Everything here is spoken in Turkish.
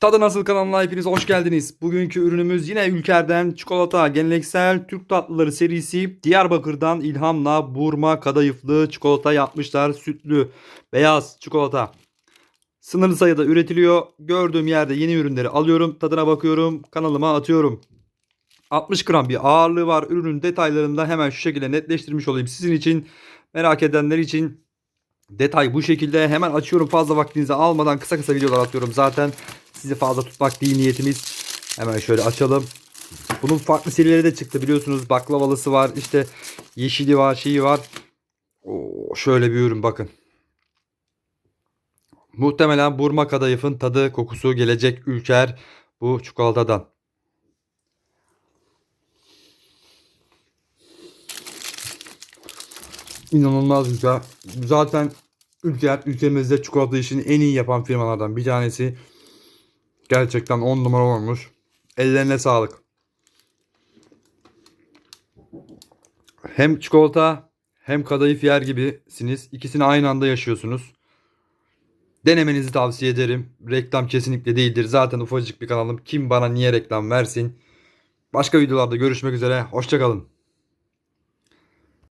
Tadı Nasıl kanalına hepiniz hoş geldiniz. Bugünkü ürünümüz yine Ülker'den çikolata geleneksel Türk tatlıları serisi Diyarbakır'dan ilhamla burma kadayıflı çikolata yapmışlar. Sütlü beyaz çikolata. Sınırlı sayıda üretiliyor. Gördüğüm yerde yeni ürünleri alıyorum. Tadına bakıyorum. Kanalıma atıyorum. 60 gram bir ağırlığı var. Ürünün detaylarını da hemen şu şekilde netleştirmiş olayım. Sizin için merak edenler için detay bu şekilde. Hemen açıyorum fazla vaktinizi almadan kısa kısa videolar atıyorum. Zaten sizi fazla tutmak değil niyetimiz. Hemen şöyle açalım. Bunun farklı serileri de çıktı biliyorsunuz. Baklavalısı var. işte yeşili var, şeyi var. Oo, şöyle bir ürün bakın. Muhtemelen burma kadayıfın tadı, kokusu gelecek ülker bu çikolatadan. İnanılmaz güzel. Zaten Ülker ülkemizde çikolata işini en iyi yapan firmalardan bir tanesi. Gerçekten 10 numara olmuş. Ellerine sağlık. Hem çikolata hem kadayıf yer gibisiniz. İkisini aynı anda yaşıyorsunuz. Denemenizi tavsiye ederim. Reklam kesinlikle değildir. Zaten ufacık bir kanalım. Kim bana niye reklam versin? Başka videolarda görüşmek üzere. Hoşçakalın.